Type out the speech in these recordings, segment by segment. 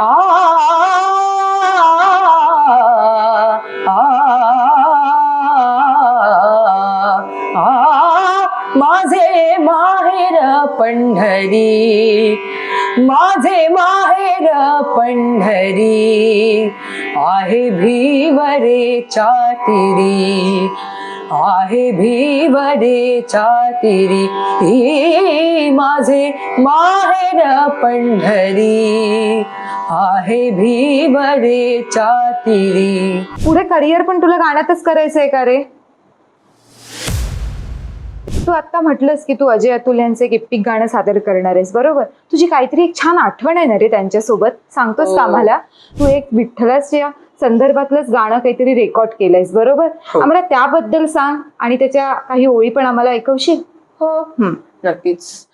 आ माझे माहेर पंढरी माझे माहेर पंढरी आहे भीवरे चातिरी आहे भीवरे चातिरी माझे माहेर पंढरी आहे भीवरे चातिरी. पुढे करिअर पण तुला गाण्यातच करायचंय का रे? तू आता म्हटलंस की तू अजय अतुल यांचे एक इप्पिक गाणं सादर करणार आहेस बरोबर? तुझी काहीतरी एक छान आठवण आहे ना रे त्यांच्यासोबत. सांगतोस का हो. आम्हाला? तू एक विठ्ठलाच्या संदर्भातलंच गाणं काहीतरी रेकॉर्ड केलंयस बरोबर? हो. आम्हाला त्याबद्दल सांग आणि त्याच्या काही ओळी पण आम्हाला ऐकवशील? हो. हम्म. नक्कीच.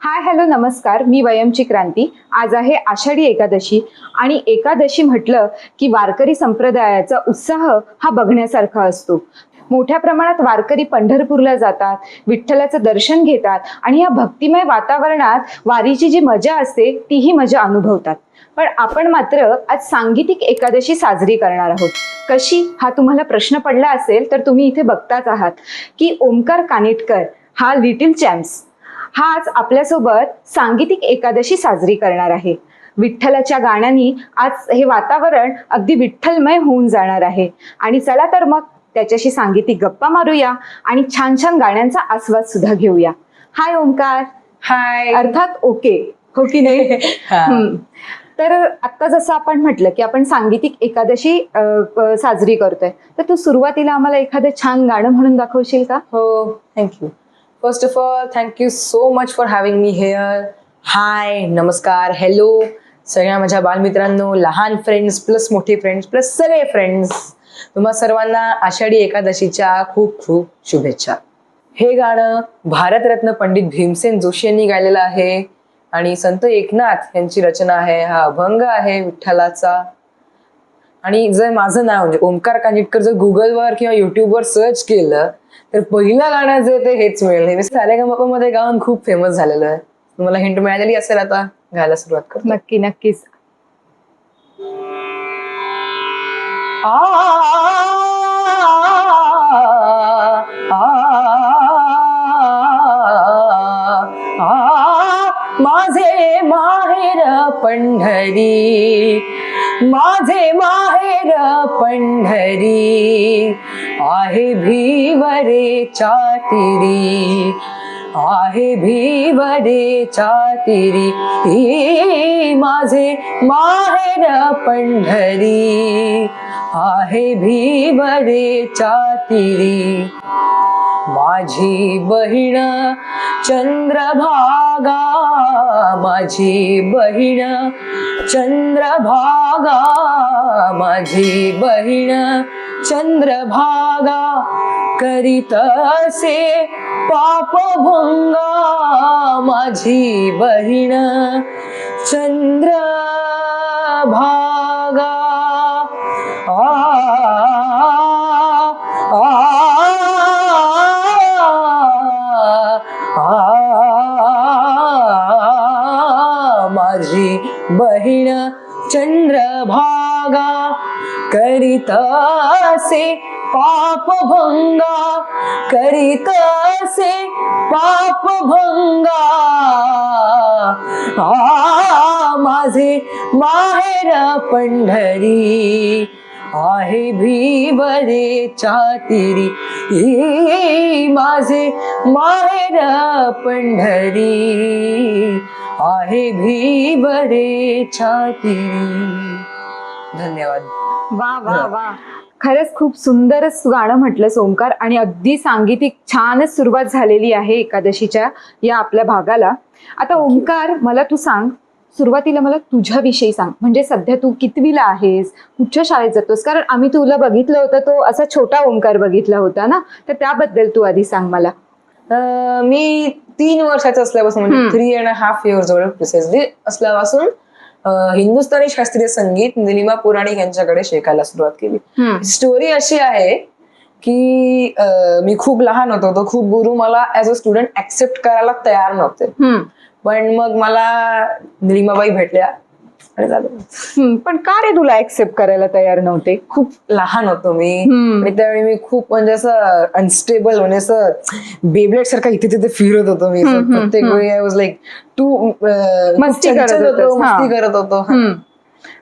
हाय हॅलो नमस्कार. मी वयमची क्रांती. आज आहे आषाढी एकादशी आणि एकादशी म्हटलं की वारकरी संप्रदायाचा उत्साह हा बघण्यासारखा असतो. मोठ्या प्रमाणात वारकरी पंढरपूरला जातात विठ्ठलाचं दर्शन घेतात आणि या भक्तिमय वातावरणात वारीची जी मजा असते तीही मजा अनुभवतात. पण आपण मात्र आज सांगीतिक एकादशी साजरी करणार आहोत. कशी? हा तुम्हाला प्रश्न पडला असेल तर तुम्ही इथे बघताच आहात. की ओमकार कानिटकर हा लिटिल चॅम्प्स. हा आज आपल्यासोबत सांगीतिक एकादशी साजरी करणार आहे. विठ्ठलाच्या गाण्यांनी आज हे वातावरण अगदी विठ्ठलमय होऊन जाणार आहे. आणि चला तर मग त्याच्याशी सांगीतिक गप्पा मारूया आणि छान छान गाण्यांचा आस्वाद सुद्धा घेऊया. हाय ओंकार. हाय. अर्थात ओके. हो की नाही? हा. तर आता जसं आपण म्हटलं की आपण सांगीतिक एकादशी साजरी करतोय. तर तू सुरुवातीला आम्हाला एखादं छान गाणं म्हणून दाखवशील का? हो. Thank you first of all thank you so much for having me here hi नमस्कार हॅलो सगळ्या माझ्या बालमित्रांनो लहान फ्रेंड्स प्लस मोठे फ्रेंड्स प्लस सगळे फ्रेंड्स तुम्हा सर्वांना आषाढी एकादशीच्या खूप खूप शुभेच्छा. हे गाणं भारतरत्न पंडित भीमसेन जोशी यांनी गायलेलं आहे. आणि संत एकनाथ यांची रचना आहे. हा अभंग आहे विठ्ठलाचा. आणि जर माझं नाव म्हणजे ओमकार कानिटकर जर गुगलवर किंवा युट्यूबवर सर्च केलं तर पहिलं गाणं जे ते हेच मिळेल. हे सारेगमपमध्ये गाऊन खूप फेमस झालेलं आहे. तुम्हाला हिंट मिळालेली असेल आता गायला सुरुवात करतो. नक्की नक्कीच. माझे माहेर पंढरी माझे माहेर पंढरी आहे भीवरे चातिरी आहे भीवरे चातिरी माझे माहेर पंढरी आहे भीवरे चातिरी. माझी बहीण चंद्रभागा माझी बहीण चंद्रभागा माझी बहीण चंद्रभागा करीत असे पापभंगा माझी बहीण चंद्रभागा असे पापभंगा? करीत असे पापभंगा? आ माझे माहेर पंढरी आहे भीवरे चातिरी. ई माझे माहेर पंढरी आहे भीवरे छातिरी धन्यवाद. वा वा वा. खरंच खूप सुंदरच गाणं म्हटलं ओंकार आणि अगदी सांगीतिक छानच सुरुवात झालेली आहे एकादशीच्या या आपल्या भागाला. आता ओंकार मला तू सांग सुरुवातीला मला तुझ्याविषयी सांग. म्हणजे सध्या तू कितवीला आहेस कुठच्या शाळेत जातोस? कारण आम्ही तुला बघितलं होतं तो असा छोटा ओंकार बघितला होता ना? तर त्याबद्दल तू आधी सांग मला. अं, मी तीन वर्षाचं असल्यापासून म्हणजे hmm. Three and half years जवळ प्रिसाइजली असल्यापासून हिंदुस्थानी शास्त्रीय संगीत निलिमा पुराणिक यांच्याकडे शिकायला सुरुवात केली. स्टोरी अशी आहे की मी खूप लहान होतो तो खूप गुरु मला ऍज अ स्टुडंट ऍक्सेप्ट करायला तयार नव्हते. पण मग मला निलिमाबाई भेटल्या. आणि झालं. पण का रे तुला ऍक्सेप्ट करायला तयार नव्हते? खूप लहान होतो मी. आणि त्यावेळी मी खूप म्हणजे असं अनस्टेबल म्हणजे असं बेबलेट सारखं इथे तिथे फिरत होतो मी. प्रत्येक वेळी आय वॉज लाईक तू मस्ती करत होतो हा. मस्ती करत होतो.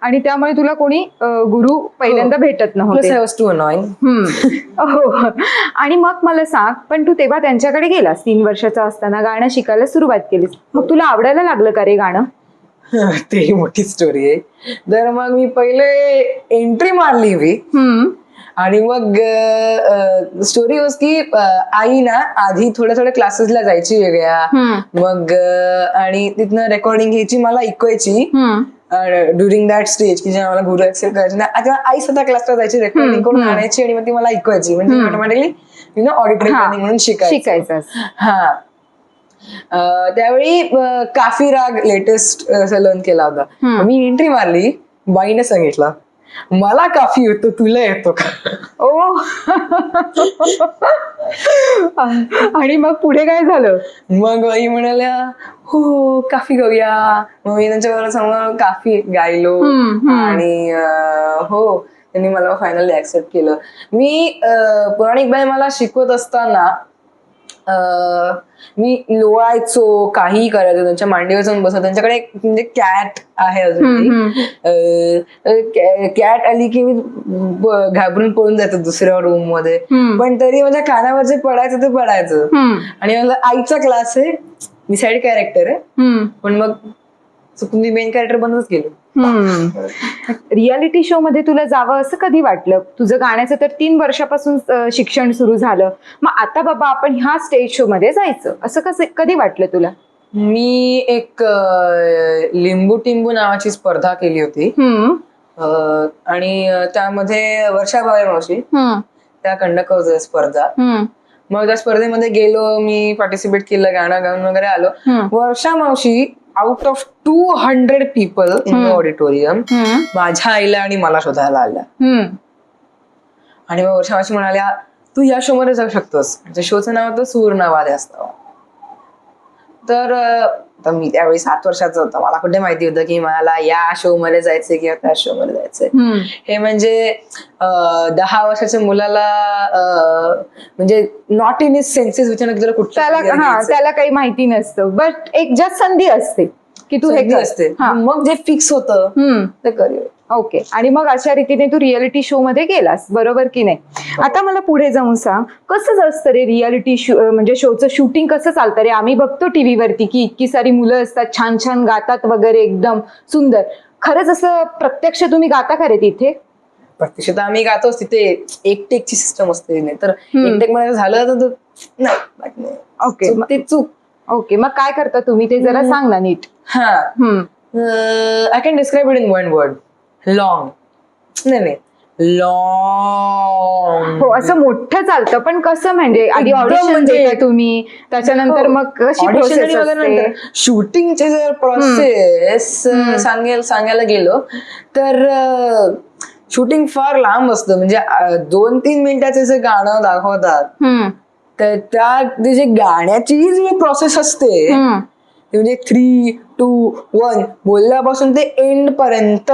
आणि त्यामुळे तुला कोणी गुरु पहिल्यांदा भेटत नव्हते. हो. आणि मग मला सांग पण तू तेव्हा त्यांच्याकडे गेलास तीन वर्षाचा असताना गाणं शिकायला सुरुवात केलीस. मग तुला आवडायला लागलं का रे गाणं? ते मोठी स्टोरी आहे तर मग मी पहिले एंट्री मारली मी हम्म. आणि मग स्टोरी वॉज की आई ना आधी थोड्या थोड्या क्लासेसला जायची वेगळ्या. मग आणि तिथनं रेकॉर्डिंग घ्यायची मला ऐकवायची. ड्युरिंग दॅट स्टेज की जेव्हा मला गुरु ऍक्सेप्ट करायचे ना आता आई स्वतः क्लासला जायची रेकॉर्डिंग करून. आणायची आणि मग ती मला ऐकवायची म्हणजे. ऑटोमॅटिकली यु नो ऑडिटरी हा. म्हणून शिकायचं हा त्यावेळी काफी राग लेटेस्ट लर्न केला होता. मी एंट्री मारली बाईने सांगितलं मला काफी येतो तुला येतो का? ओ. आणि मग पुढे काय झालं? मग आई म्हणाल्या हो काफी गाऊया मग मी त्यांच्याबरोबर समोर काफी गायलो. आणि हो त्यांनी मला फायनली ऍक्सेप्ट केलं. मी पौराणिक बाई मला शिकवत असताना मी लोळायचो काहीही करायचो त्यांच्या मांडीवर जाऊन बसत त्यांच्याकडे एक म्हणजे कॅट आहे हम्म, कॅट आली की मी घाबरून पळून जायचो दुसऱ्या रूममध्ये. पण तरी माझ्या कानावर जे पडायचं ते पडायचं. आणि मला आईचा क्लास आहे. मी साईड कॅरेक्टर आहे. पण मग चुकून मी मेन कॅरेक्टर बनतच गेलो. रियालिटी शो मध्ये तुला जावं असं कधी वाटलं? तुझं गाण्याचं तर तीन वर्षापासून शिक्षण सुरू झालं. मग आता बाबा आपण ह्या स्टेज शो मध्ये जायचं. असं कसं कधी वाटलं तुला? मी एक लिंबू टिंबू नावाची स्पर्धा केली होती. आणि त्यामध्ये वर्षा भावे मावशी हम्म. त्या होत्या स्पर्धा. मग त्या स्पर्धेमध्ये गेलो मी पार्टिसिपेट केलं गाणं गाऊन वगैरे आलो. वर्षा मावशी out of two hundred people in. Auditorium. माझ्या आईला आणि मला शोधायला आल्या हम्म. आणि मग वर्षा मावशी म्हणाल्या तू या शो मध्ये जाऊ शकतोस त्या शोचं नाव होतं सुवर्णवाद असतं तर तर मी त्यावेळी सात वर्षाचं होतं. मला कुठे माहिती होतं की मला या शो मध्ये जायचंय किंवा त्या शो मध्ये जायचंय. हे म्हणजे दहा वर्षाच्या मुलाला म्हणजे नॉट इन इज सेन्सेस तुला त्याला काही माहिती नसतं. बट एक जास्त संधी असते. की तू हे. असते. हा. मग जे फिक्स होतं. ते करिअर ओके आणि मग अशा रीतीने तू रियालिटी शो मध्ये गेलास. बरोबर की नाही? आता मला पुढे जाऊन सांग कसं असतं रे रियालिटी शो म्हणजे शोचं शूटिंग कसं चालतं रे? आम्ही बघतो टीव्ही वरती की इतकी सारी मुलं असतात छान छान गातात वगैरे एकदम सुंदर. खरंच असं प्रत्यक्ष तुम्ही गाता का रे तिथे? प्रत्यक्षात आम्ही गातोच तिथे. एक टेकची सिस्टम असते नाही तर. एक टेकमध्ये झालं तर नाही. ओके ते चूक. ओके मग काय करता तुम्ही? ते जरा सांग ना नीट. हा. I can describe it in one word long नाही नाही। लॉंग हो असं मोठं चालतं पण कसं म्हणजे आधी ऑडिशन म्हणजे- तुम्ही त्याच्यानंतर मग कशी प्रोसेस शूटिंगचे जर प्रोसेस सांगेल सांगायला गेलो तर शूटिंग फार लांब असतं. म्हणजे दोन तीन मिनिटाचे जे गाणं दाखवतात. तर त्या जे गाण्याची जी प्रोसेस असते म्हणजे थ्री टू वन बोलल्यापासून ते एंड पर्यंत.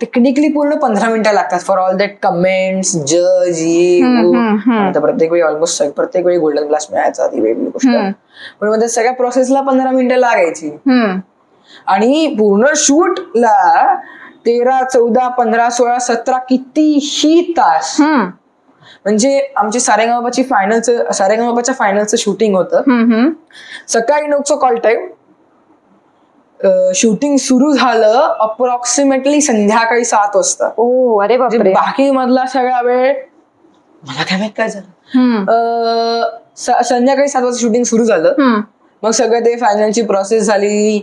टेक्निकली पूर्ण पंधरा मिनिटं लागतात फॉर ऑल दॅट कमेंट्स जज. प्रत्येक वेळी ऑलमोस्ट प्रत्येक वेळी गोल्डन ग्लास मिळायचा ती वेगळी गोष्ट. पण मग सगळ्या प्रोसेसला पंधरा मिनिटं लागायची. आणि पूर्ण शूटला तेरा चौदा पंधरा सोळा सतरा कितीही तास. म्हणजे आमची सारेगामाची फायनलचं सारेगामाच्या फायनलचं शूटिंग होतं. सकाळी नऊचं कॉल टाइम शूटिंग सुरू झालं अप्रॉक्सिमेटली संध्याकाळी सात वाजता. ओ अरे म्हणजे बापरे. बाकी मधला सगळा वेळ मला काय माहीत काय झालं. संध्याकाळी सात वाजता शूटिंग सुरू झालं. मग सगळं ते फायनलची प्रोसेस झाली.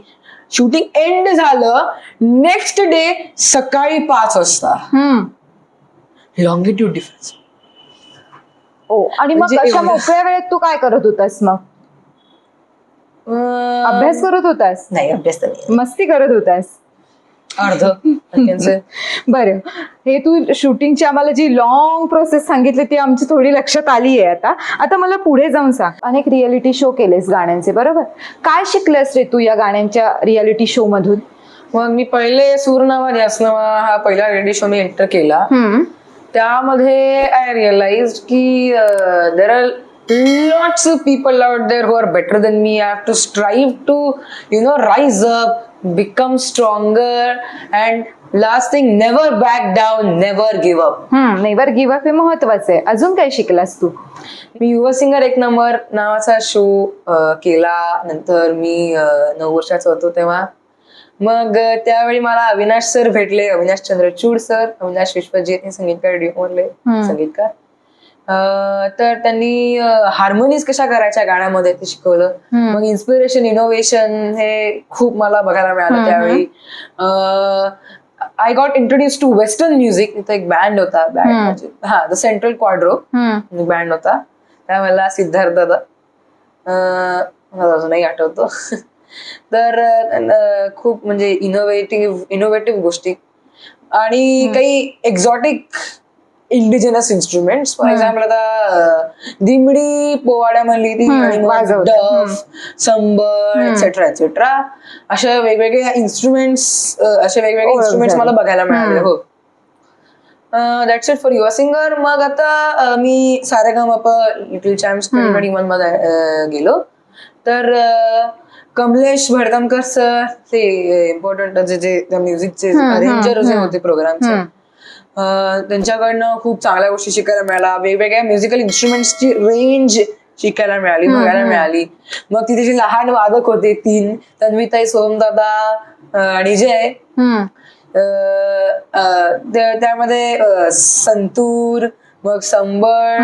शूटिंग एंड झालं. नेक्स्ट डे सकाळी पाच वाजता. लॉंगिट्यूड डिफरन्स ओ आणि मग म्हणजे अशा मोकळ्या वेळेत तू काय करत होतास मग? अभ्यास करत होतास? नाही अभ्यास तर नाही. मस्ती करत होतास? अर्ध. say. बरं. हे तू शूटिंगची आम्हाला जी लॉंग प्रोसेस सांगितली ती आमची थोडी लक्षात आली आहे आता. आता मला पुढे जाऊन सांग. अनेक रियालिटी शो केलेस गाण्यांचे बरोबर? काय शिकलेस रे तू या गाण्यांच्या रियालिटी शो मधून? मग मी पहिले सूरनावा ध्यासनावा हा पहिला रेडिओ शो मी एंटर केला. त्यामध्ये आय रिअलाइज की there are lots of people out there who are better than me. I have to strive to, you know, rise up, become stronger, and last thing, never back down, never give up. Hmm never give up हे महत्वाचं आहे अजून काय शिकलास तू मी युवा singer एक number नावाचा show केला नंतर मी अं, नऊ वर्षाचा होतो तेव्हा मग अं, त्यावेळी मला अविनाश सर भेटले अविनाश चंद्रचूड सर अविनाश विश्वजित हे संगीतकार डिओमले हम्म. संगीतकार तर त्यांनी हार्मोनीज कशा करायच्या गाण्यामध्ये ते शिकवलं. मग इन्स्पिरेशन इनोव्हेशन हे खूप मला बघायला मिळालं त्यावेळी. I got introduce to western music तिथे एक बँड होता बँड. म्हणजे हा द सेंट्रल क्वाड्रो. बँड होता. त्यावेळेला सिद्धार्थ दादा. मला अजूनही आठवतो. तर खूप म्हणजे इनोव्हेटिव्ह इनोव्हेटिव्ह गोष्टी. आणि. काही exotic indigenous instruments for. Example आता दिमडी पोवाड्या म्हणली ती. डफ हम्म. एक्सेट्रा एक्सेट्रा अशा वेगवेगळ्या इन्स्ट्रुमेंट्स असे वेगवेगळे इन्स्ट्रुमेंट्स. मला बघायला मिळाले. हो that's it for Yuva singer मग आता मी सारेगामाप लिटिल. ट्वेंटी वनमध्ये गेलो तर कमलेश भडकमकर सर ते इम्पॉर्टंट जे जे म्युझिकचे अरेंजर जे. होते प्रोग्रामचे. त्यांच्याकडनं खूप चांगल्या गोष्टी शिकायला मिळाल्या वेगवेगळ्या म्युझिकल इन्स्ट्रुमेंट्सची रेंज शिकायला मिळाली बघायला. मिळाली मग तिथे जे लहान वादक होते तीन तन्विताई सोमदादा आणि जय त्यामध्ये संतूर मग संबळ.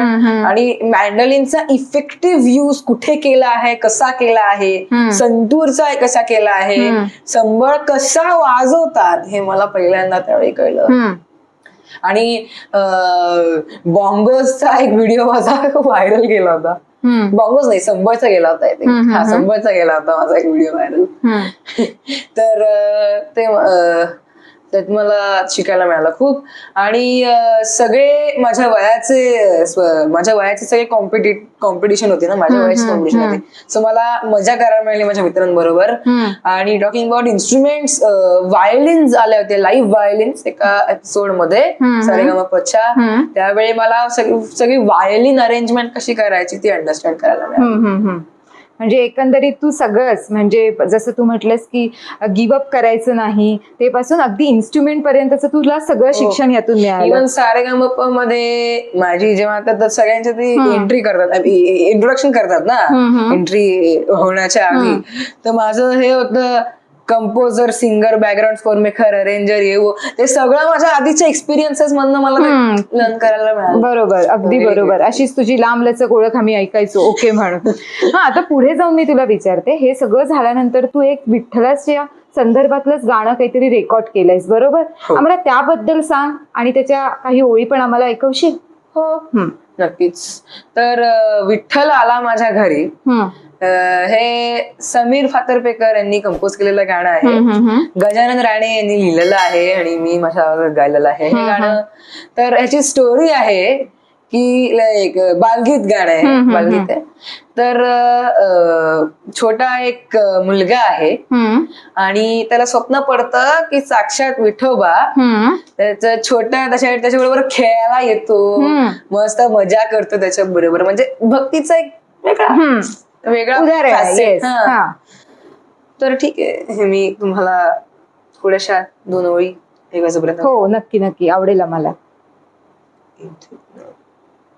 आणि मॅन्डलिनचा इफेक्टिव्ह यूज कुठे केला आहे कसा केला आहे. संतूरचा कसा केला आहे. संबळ कसा वाजवतात हे मला पहिल्यांदा त्यावेळी कळलं. आणि बॉंगोजचा एक व्हिडिओ माझा व्हायरल गेला होता. बॉंगोज नाही संबळचा गेला होता हा. संबळचा गेला होता माझा एक व्हिडिओ व्हायरल. तर ते त्यात मला शिकायला मिळालं खूप आणि सगळे माझ्या वयाचे माझ्या वयाचे सगळे कॉम्पिटि कॉम्पिटिशन होते ना माझ्या वयाची कॉम्पिटिशन. होती सो मला मजा करायला मिळाली माझ्या मित्रांबरोबर. आणि टॉकिंग अबाउट इन्स्ट्रुमेंट्स व्हायोलिन्स आले होते लाईव्ह व्हायोलिन्स एका एपिसोडमध्ये. सारेगामापच्या हम्म. त्यावेळी मला सगळी सगळी व्हायोलिन अरेंजमेंट कशी करायची ती अंडरस्टँड करायला मिळाली. म्हणजे एकंदरीत तू सगळंच म्हणजे जसं तू म्हटलंस की गिव्हअप करायचं नाही ते पासून अगदी इन्स्ट्रुमेंट पर्यंतच तुला सगळं हो. शिक्षण यातून मिळालं इव्हन सारेगामपमध्ये माझी जेव्हा आता सगळ्यांच्या ती. एंट्री करतात इंट्रोडक्शन करतात ना. एंट्री होण्याच्या आधी. तर माझं हे होतं composer singer background score maker arranger ये वो. ते सगळं माझ्या आधीच्या एक्सपिरियन्सेस मधनं मला. लर्न करायला मिळालं. बरोबर. अगदी बरोबर. अशीच तुझी लांब लचक ओळख आम्ही ऐकायचो. ओके म्हणून. हा आता पुढे जाऊन मी तुला विचारते. हे सगळं झाल्यानंतर तू एक विठ्ठलाच्या संदर्भातलंच गाणं काहीतरी रेकॉर्ड केलंयस बरोबर? हो. आम्हाला त्याबद्दल सांग आणि त्याच्या काही ओळी पण आम्हाला ऐकवशील? हो. हम्म. नक्कीच. तर विठ्ठल आला माझ्या घरी. हे. समीर फातर्पेकर यांनी कंपोज केलेलं गाणं आहे. गजानन राणे यांनी लिहिलेलं आहे आणि मी माझ्या गायलेलं आहे. हे गाणं तर ह्याची स्टोरी आहे. की लाईक बालगीत गाणं आहे बालगीत आहे तर छोटा एक मुलगा आहे. आणि त्याला स्वप्न पडतं की साक्षात विठोबा. त्याचं छोट्या त्याच्या त्याच्याबरोबर खेळायला येतो. मस्त मजा करतो त्याच्या बरोबर म्हणजे भक्तीचा एक वेगळा. वेगळा उदाहरण. तर ठीक आहे हे मी तुम्हाला थोड्याशा दोन ओळी हो नक्की नक्की आवडेल आम्हाला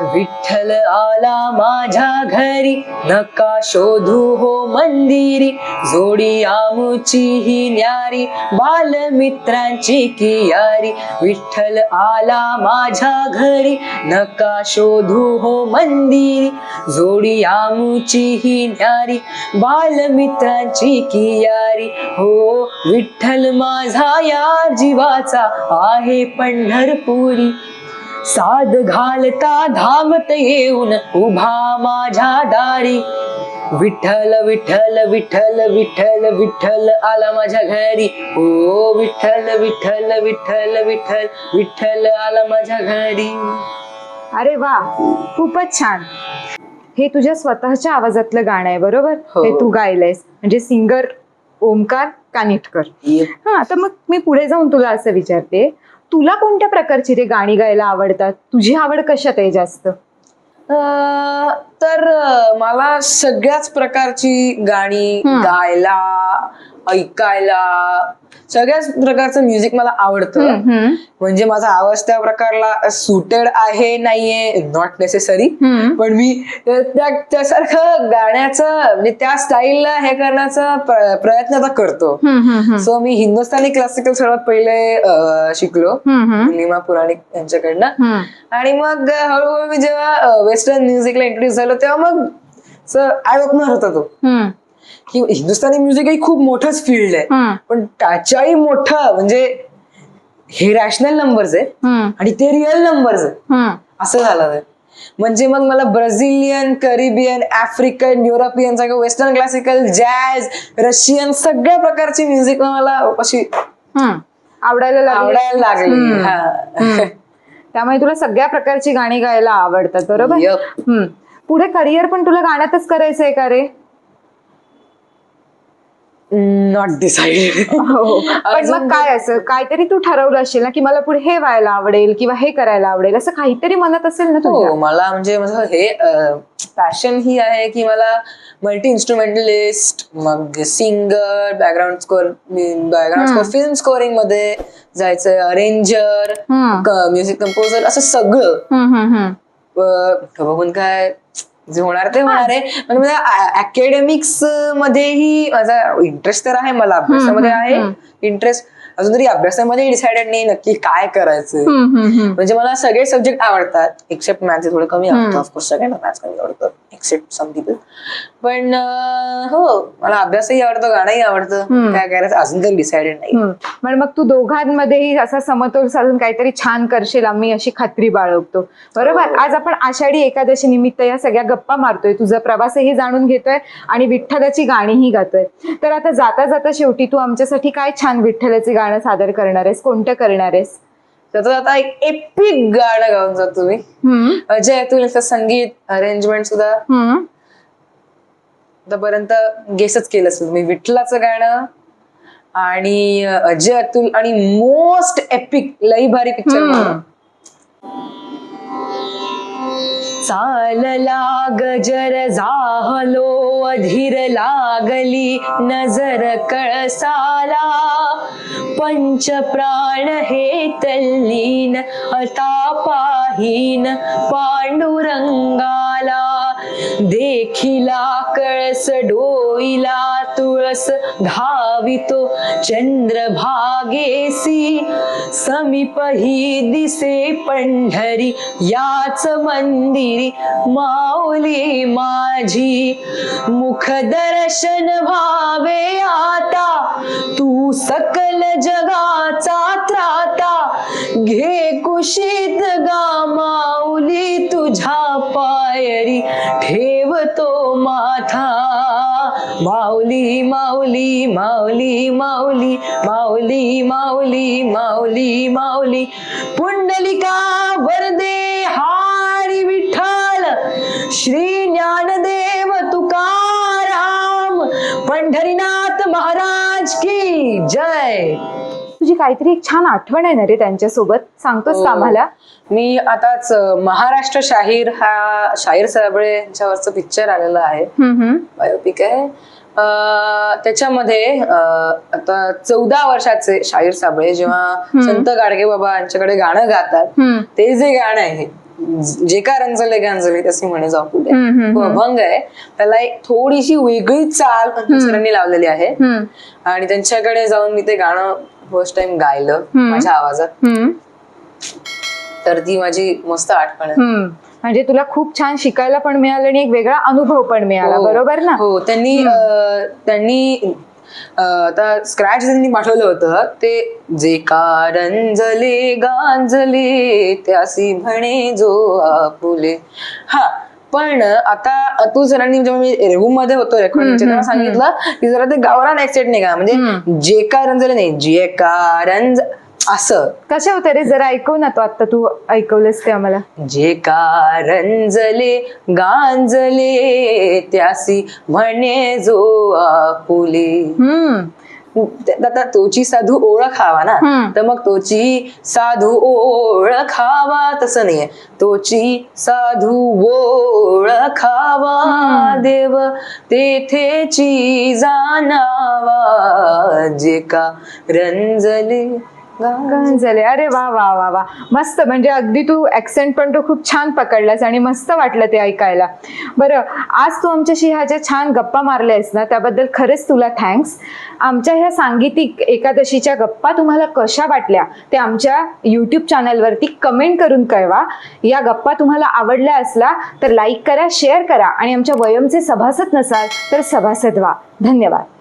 विठ्ठल आला माझ्या घरी. नका शोधू हो मंदिरी. जोडी आमुची ही न्यारी. बालमित्रांची कियारी. विठ्ठल आला माझ्या घरी. नका शोधू हो मंदिरी. जोडी आमुची ही न्यारी. बालमित्रांची कियारी. हो विठ्ठल माझा या जीवाचा आहे पंढरपुरी. साध घालता धावत येऊन उभा माझ्या दारी. विठ्ठल विठ्ठल विठ्ठल विठ्ठल विठ्ठल आला माझ्या घरी. ओ विठ्ठल विठ्ठल विठ्ठल विठ्ठल विठ्ठल आला माझ्या घरी. अरे वा खूपच छान. हे तुझ्या स्वतःच्या आवाजातलं गाणं आहे बरोबर? हो. हे तू गायलंयस. म्हणजे सिंगर ओमकार कानिटकर. हा आता मग मी पुढे जाऊन तुला असं विचारते. तुला कोणत्या प्रकारची रे गाणी गायला आवडतात तुझी आवड कशात आहे जास्त अं, तर अं, मला सगळ्याच प्रकारची गाणी. गायला ऐकायला. सगळ्याच प्रकारचं म्युझिक मला आवडतं. म्हणजे माझा आवाज त्या प्रकारला सुटेड आहे नाहीये नॉट नेसेसरी पण मी त्या त्यासारखं गाण्याचं म्हणजे त्या स्टाईलला हे करण्याचा प्र- प्रयत्न आता करतो. सो मी हिंदुस्थानी क्लासिकल सर्वात पहिले शिकलो. निलिमा पुराणिक यांच्याकडनं. आणि मग हळूहळू मी जेव्हा वेस्टर्न म्युझिकला इंट्रोड्यूस झालो तेव्हा मग आय ओपनर होता तो की हिंदुस्थानी म्युझिक ही खूप मोठंच फील्ड आहे. पण त्याच्याही मोठं म्हणजे हे रॅशनल नंबर्स आहे आणि ते रिअल नंबर्स आहे असं झालं म्हणजे मग मला ब्राझिलियन करिबियन आफ्रिकन युरोपियन सगळं वेस्टर्न क्लासिकल जॅज रशियन सगळ्या प्रकारची म्युझिक मला अशी आवडायला आवडायला लागली. त्यामुळे तुला सगळ्या प्रकारची गाणी गायला आवडतात बरोबर. पुढे करिअर पण तुला गाण्यातच करायचंय का रे? नॉट डिसाइड हो. पण मग काय असं? काहीतरी तू ठरवलं असेल ना की मला पुढे हे व्हायला आवडेल किंवा हे करायला आवडेल असं काहीतरी मनात असेल ना तुझ्या? हो मला म्हणजे माझं हे पॅशन ही आहे की मला मल्टी इन्स्ट्रुमेंटलिस्ट मग singer background score background score film स्कोरिंगमध्ये जायचंय अरेंजर. म्युझिक कंपोजर असं सगळं. बघून काय जे होणार ते होणार आहे मला अकॅडमिक्स मध्येही माझा इंटरेस्ट तर आहे मला अभ्यासामध्ये आहे. इंटरेस्ट अजून तरी अभ्यासामध्ये डिसाइडेड नाही नक्की काय करायचं. म्हणजे मला सगळे सब्जेक्ट आवडतात एक्सेप्ट मॅथ्स थोडं कमी. आवडतं ऑफकोर्स सगळ्यांना मॅथ्स कमी आवडतं एक्सेप्ट सम पीपल पण हो मला अभ्यासही आवडतो गाणंही आवडतं. काय करायचं अजून तरी डिसाइडेड नाही. पण मग तू दोघांमध्येही असा समतोल साधून काहीतरी छान करशील आम्ही अशी खात्री बाळगतो. बरोबर? हो. आज आपण आषाढी एकादशी निमित्त या सगळ्या गप्पा मारतोय. तुझा प्रवासही जाणून घेतोय आणि विठ्ठलाची गाणीही गातोय. तर आता जाता जाता शेवटी तू आमच्यासाठी काय छान विठ्ठलाचे गाणं सादर करणार आहेस? कोणतं करणार आहेस? त्याचं आता एक एपिक गाणं गाऊन जातो मी हम्म, अजय अतुलचं संगीत अरेंजमेंट सुद्धा. आतापर्यंत गेसच केलं असेल मी विठ्ठलाचं गाणं आणि अजय अतुल आणि मोस्ट एपिक लई भारी पिक्चर. चालला गजर जाहलो अधीर लागली नजर कळसाला. पंच प्राण हे तल्लीन आता पाहीन पांडुरंगाला. देखिला कळस डोईला तुळस धावितो चंद्रभागेसी. समीपही दिसे पंढरी याच मंदिरी माऊली माझी. मुख दर्शन भा कुशीत गा माऊली तुझ्या पायरी ठेवतो माथा. माऊली माऊली माऊली माऊली माऊली माऊली माऊली माऊली. पुंडलिका वरदे हारी विठ्ठल श्री ज्ञानदेव तुकाराम. पंढरीनाथ महाराज की जय. तुझी काहीतरी एक छान आठवण आहे ना रे त्यांच्यासोबत? सांगतोस का हो. आम्हाला? मी आताच अं, महाराष्ट्र शाहीर हा शाहीर साबळे यांच्यावरचं पिक्चर आलेला आहे. हम्म, हम्म. बायोपिक आहे. अं, त्याच्यामध्ये अं, आता चौदा वर्षाचे शाहीर साबळे जेव्हा संत गाडगे बाबा यांच्याकडे गाणं गातात हम्म. ते जे गाणं आहे जे का रंजले गांजले तसे म्हणे जाऊ पुढे हम्म, हम्म, तो अभंग आहे. त्याला एक थोडीशी वेगळी चाल सरांनी लावलेली आहे. हम्म. आणि त्यांच्याकडे जाऊन मी ते गाणं फर्स्ट टाइम गायलं. माझ्या आवाजात. तर ती माझी मस्त आठवण आहे. म्हणजे तुला खूप छान शिकायला पण मिळालं आणि एक वेगळा अनुभव पण मिळाला हो. बरोबर ना हो त्यांनी त्यांनी आता स्क्रॅच त्यांनी पाठवलं होतं ते जे कारंजले गांजले त्यासी म्हणे जो आपुले हा पण आता अतुल सरांनी जेव्हा मी रूममध्ये होतो रेकॉर्डिंगच्या तेव्हा सांगितलं की जरा ते गावरान ऍक्सेंट नाही का म्हणजे जे कारंजले नाही जे कारंज असं. कशा होत्या रे? जरा ऐकव ना तो आता तू ऐकवलंस ते आम्हाला. जे कारंजले गांजले त्यासी म्हणे जो आपुले. हम्म. आता तोची साधू ओळखावा ना. तर मग तोची साधू ओळखावा तसं नाहीये. तोची साधू ओळखावा देव तेथेची जाणावा जे का रंजले गा- गंजले. अरे वा वा वा वा. मस्त. म्हणजे अगदी तू ऍक्सेंट पण तू खूप छान पकडलास आणि मस्त वाटलं ते ऐकायला. बरं आज तू आमच्याशी ह्या ज्या छान गप्पा मारल्यास ना त्याबद्दल खरंच तुला थँक्स आमच्या ह्या सांगीतिक एकादशीच्या गप्पा तुम्हाला कशा वाटल्या ते आमच्या यूट्यूब चॅनलवरती कमेंट करून कळवा. या गप्पा तुम्हाला आवडल्या असला तर लाईक करा शेअर करा आणि आमच्या वयमचे सभासद नसाल तर सभासद व्हा. धन्यवाद.